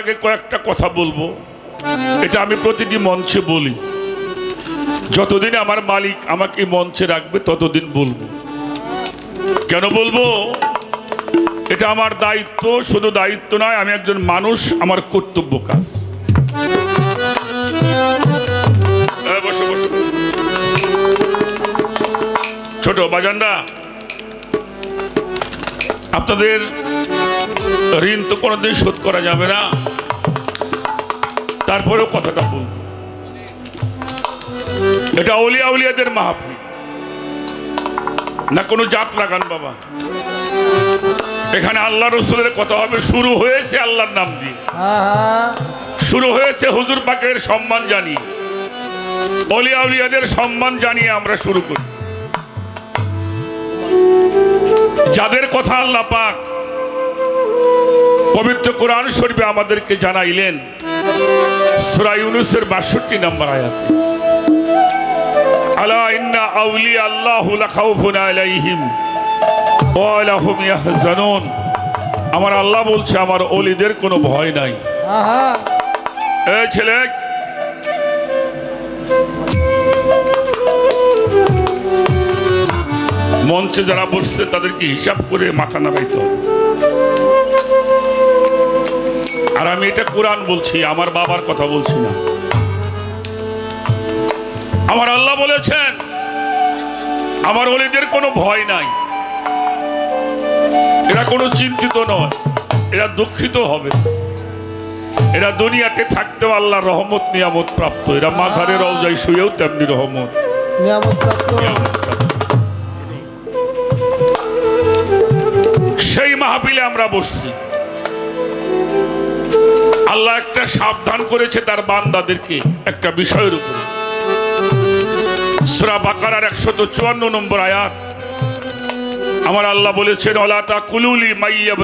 আগে কয়েকটা কথা বলব। এটা আমি প্রতিটি মঞ্চে বলি। যতদিন আমার মালিক আমাকে মঞ্চে রাখবে, ততদিন বলব। কেন বলব? এটা আমার দায়িত্ব, শুধু দায়িত্ব নয়, আমি একজন মানুষ, আমার কর্তব্য কাজ। ছোট বাজানরা, আপনাদের ঋণ তো কোনোদিন শোধ করা যাবে না। তারপরেও কথাটা বল এটা অলিয়া উলিয়াদের মাহফিল। না কোনো জাত লাগান বাবা। এখানে আল্লাহ রসুলের কথা হবে, শুরু হয়েছে আল্লাহর নাম দিয়ে। শুরু হয়েছে হুজুর পাকের সম্মান জানিয়ে। অলিয়া উলিয়াদের সম্মান জানিয়ে আমরা শুরু করি। যাদের কথা আল্লাহ পাক পবিত্র কোরআন শরীফে আমাদেরকে জানাইলেন সূরা ইউনূসের 62 নম্বর আয়াতে। আলা ইন্না আউলিয়া আল্লাহু লাখাউফুন আলাইহিম ওয়া লাহুম ইয়াহজানুন। আমার আল্লাহ বলছে আমার ওলিদের কোনো ভয় নাই। এ ছেলে মঞ্চে যারা বসছে তাদেরকে হিসাব করে মাথা নাড়াইতে হবে। আর আমি এটা কোরআন বলছি আমার বাবার কথা বলছি না। আমার আল্লাহ বলেছেন আমার ওলিদের কোনো ভয় নাই। এরা কোনো চিন্তিত নয় এরা দুঃখিত হবে। এরা দুনিয়াতে থাকতেও আল্লাহর রহমত নিয়ামত প্রাপ্ত। এরা মাঝারে রওজায় শুয়েও তেমনি রহমত। সেই মাহফিলে আমরা বসছি। আল্লাহ একটা সাবধান করেছে তার বান্দাদেরকে একটা বিষয়ের উপরে। বাকারার একশত চুয়ান্ন নম্বর আয়াত। আমার আল্লাহ বলেছেন কুলুলি মাইয়াব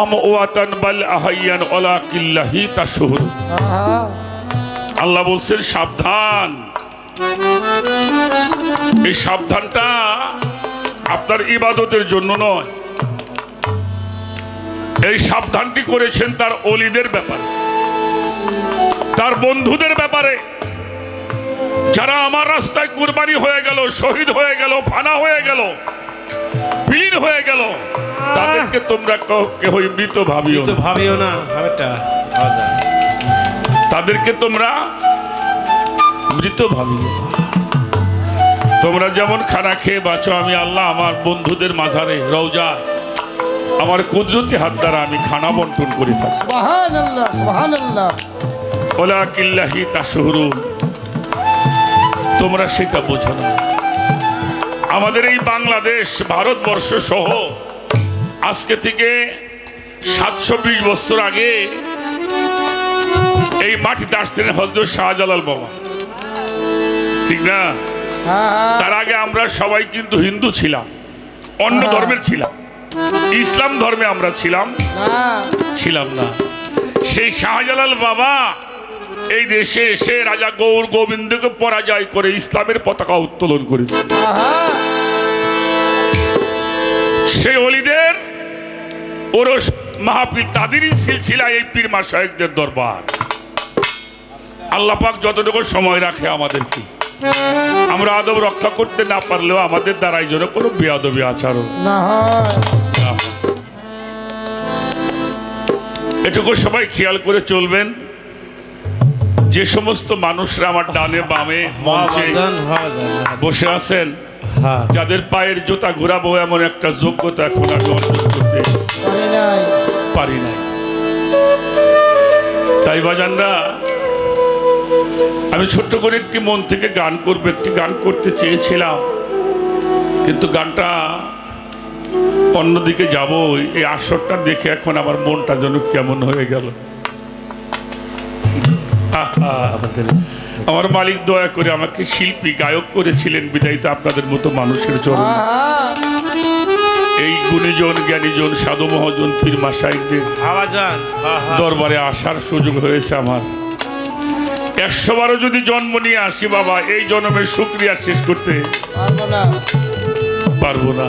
আম ওয়াতান আহা আল্লাহ বলছেন, সাবধান। এই সাবধানটা আপনার ইবাদতের জন্য নয়। এই সাবধানটি করেছেন তার অলিদের ব্যাপারে। তার বন্ধুদের ব্যাপারে। যারা আমার রাস্তায় কুরবানি হয়ে গেল শহীদ হয়ে গেল ফানা হয়ে গেল বিলীন হয়ে গেল তাদেরকে তোমরা কেহই মৃত ভাবিও ভাবিও না তাদেরকে তোমরা মৃত ভাবি তোমরা যেমন খানা খেয়ে বাঁচো আমি আল্লাহ আমার বন্ধুদের মাঝারে রওজা আমার কুদরতি হাত দ্বারা আমি খানা বন্টন করে থাকি। ওলা কিল্লাহি তোমরা সেটা বোঝো না। আমাদের এই বাংলাদেশ ভারতবর্ষ সহ আজকে থেকে সাতশো বিশ বছর আগে এই মাটিতে আসতেন হজরত শাহজালাল বাবা ঠিক না? হ্যাঁ। তার আগে আমরা সবাই কিন্তু হিন্দু ছিলাম অন্য হ্যাঁ। ধর্মের ছিলাম। ইসলাম ধর্মে আমরা ছিলাম। ছিলাম না। সেই শাহজালাল বাবা এই দেশে এসে রাজা গৌর গোবিন্দকে পরাজয় করে ইসলামের পতাকা উত্তোলন করেছে। সেই অলিদের ওরস মাহফিল তাদেরই সিলসিলা এই পীর মাসায়কদের দরবার। আল্লাহ পাক যতটুকু সময় রাখে আমাদেরকে। আমরা আদব রক্ষা করতে না পারলেও আমাদের দ্বারাই যেন কোনো বেয়াদবি আচরণ। না হয়। এটুকু সবাই খেয়াল করে চলবেন। যে সমস্ত মানুষরা আমার ডানে বামে মঞ্চে বসে আছেন হ্যাঁ। যাদের পায়ের জুতা ঘোরাবো এমন একটা যোগ্যতা এখন আমি অর্জন করতে পারি নাই। পারি না তাই বাজানরা আমি ছোট্ট করে একটি মন থেকে গান করব একটি গান করতে চেয়েছিলাম কিন্তু গানটা অন্যদিকে যাব এই আসরটা দেখে এখন আমার মনটা যেন কেমন হয়ে গেল। আমার মালিক দয়া করে আমাকে শিল্পী গায়ক করেছিলেন বিদায়িত আপনাদের মতো মানুষের জন্য। এই গুণীজন জ্ঞানীজন সাধু মহাজন পীর হ্যাঁ দরবারে আসার সুযোগ হয়েছে আমার। একশো বারো যদি জন্ম নিয়ে আসি বাবা এই জন্মের শুক্রিয়া শেষ করতে পারব না।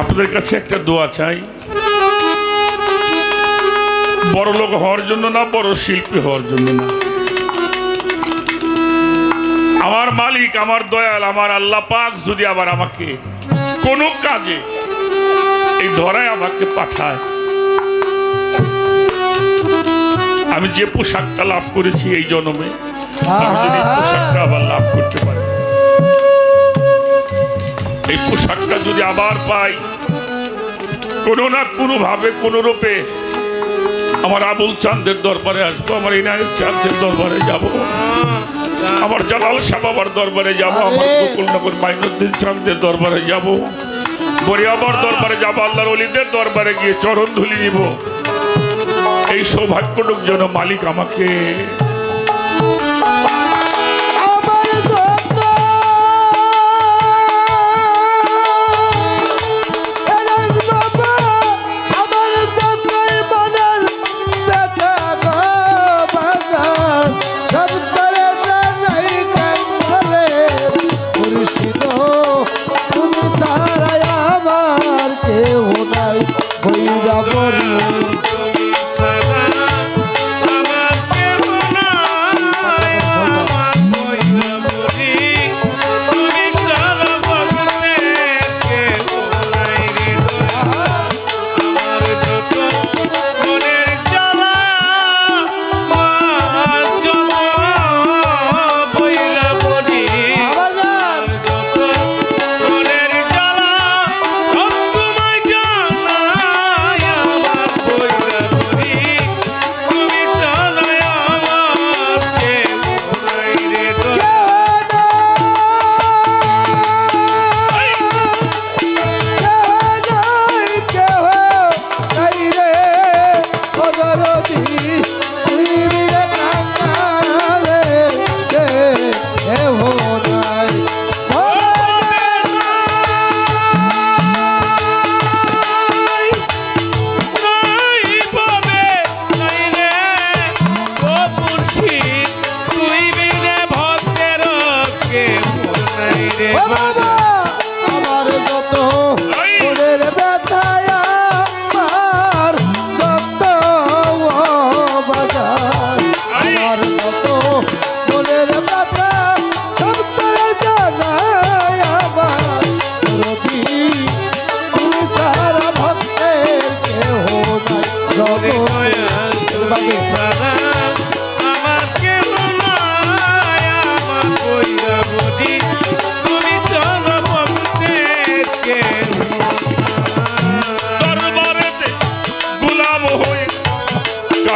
আপনাদের কাছে একটা দোয়া চাই। বড় লোক হওয়ার জন্য না বড় শিল্পী হওয়ার জন্য না। আমার মালিক আমার দয়াল আমার আল্লাহ পাক যদি আবার আমাকে কোনো কাজে এই ধরায় আমাকে পাঠায়। আমি যে পোশাকটা লাভ করেছি এই জন্মে আমি যদি পোশাকটা আবার লাভ করতে পারি। এই পোশাকটা যদি আবার পাই কোনো না কোনো ভাবে কোনো রূপে আমার আবুল চাঁদের দরবারে আসব আমার ইনায়ত চাঁদের দরবারে যাব আমার জালাল শাহ বাবার দরবারে যাব আমার! গোকুলনগর মাইনুদ্দিন চাঁদের দরবারে যাব বরিয়াবার দরবারে যাব আল্লাহর অলিদের দরবারে গিয়ে চরণ ধুলি নিব এই সৌভাগ্যটুক যেন মালিক আমাকে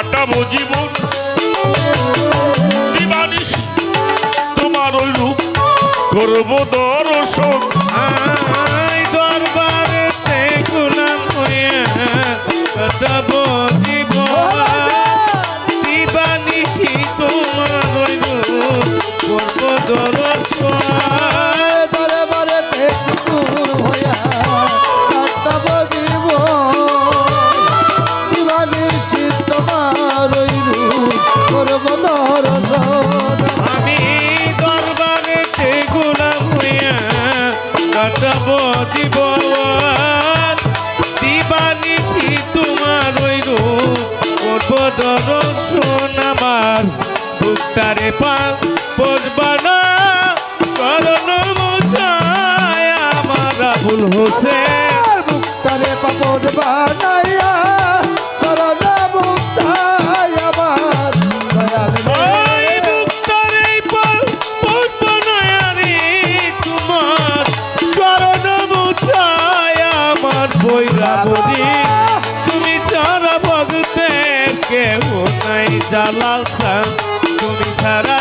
কাটাবো জীবন তোমার ওই রূপ করব দর্শন। করণ মুছায় আমার বৈরা বলি তুমি ছাড়া কেউ নাই জালাল তুমি ছাড়া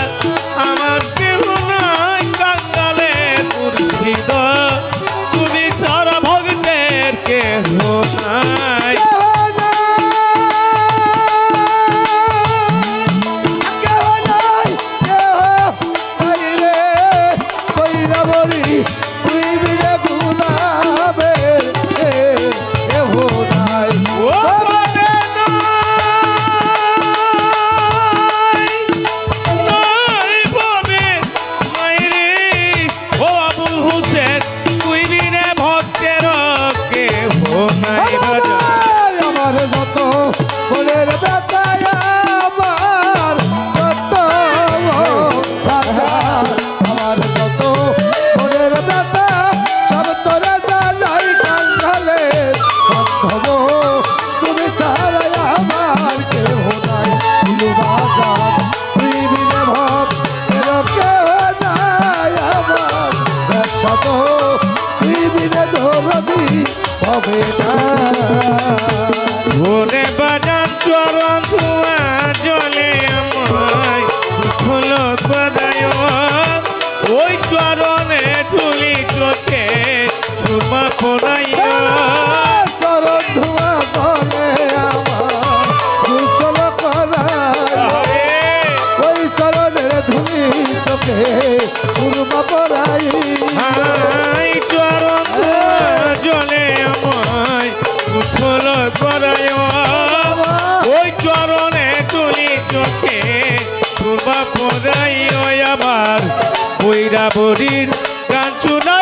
হরির গান শুনা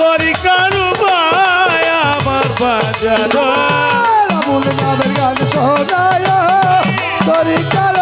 পরিকার উপায় আমার বাজানো। রাবুল নামের গান শোনায় পরিকার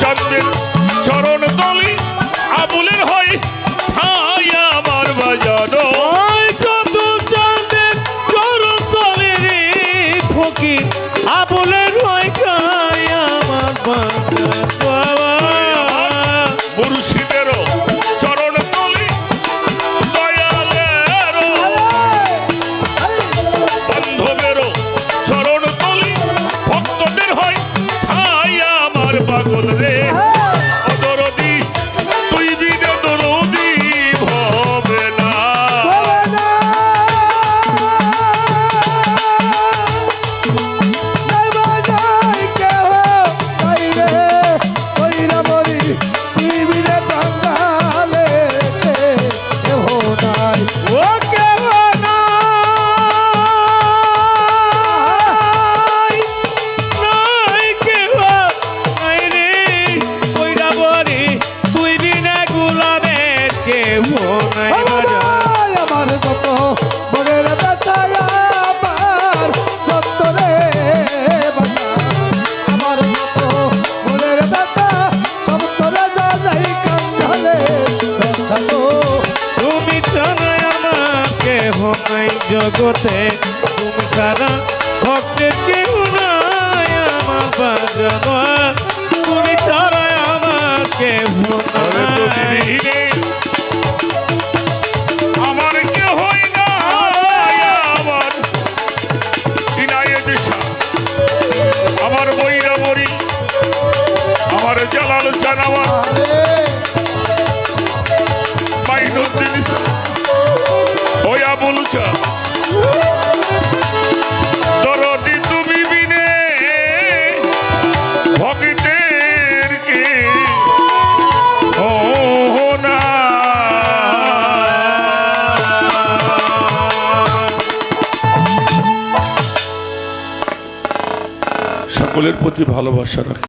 চাঁদের চরণ তলি জগতে তুমি ছাড়া ভক্তের কেউ নাই আমার বাজাবা তুমি ছাড়া আমার কেউ নাই। আমার বইরা আমার জানাওয়া সকলের প্রতি ভালোবাসা রাখি।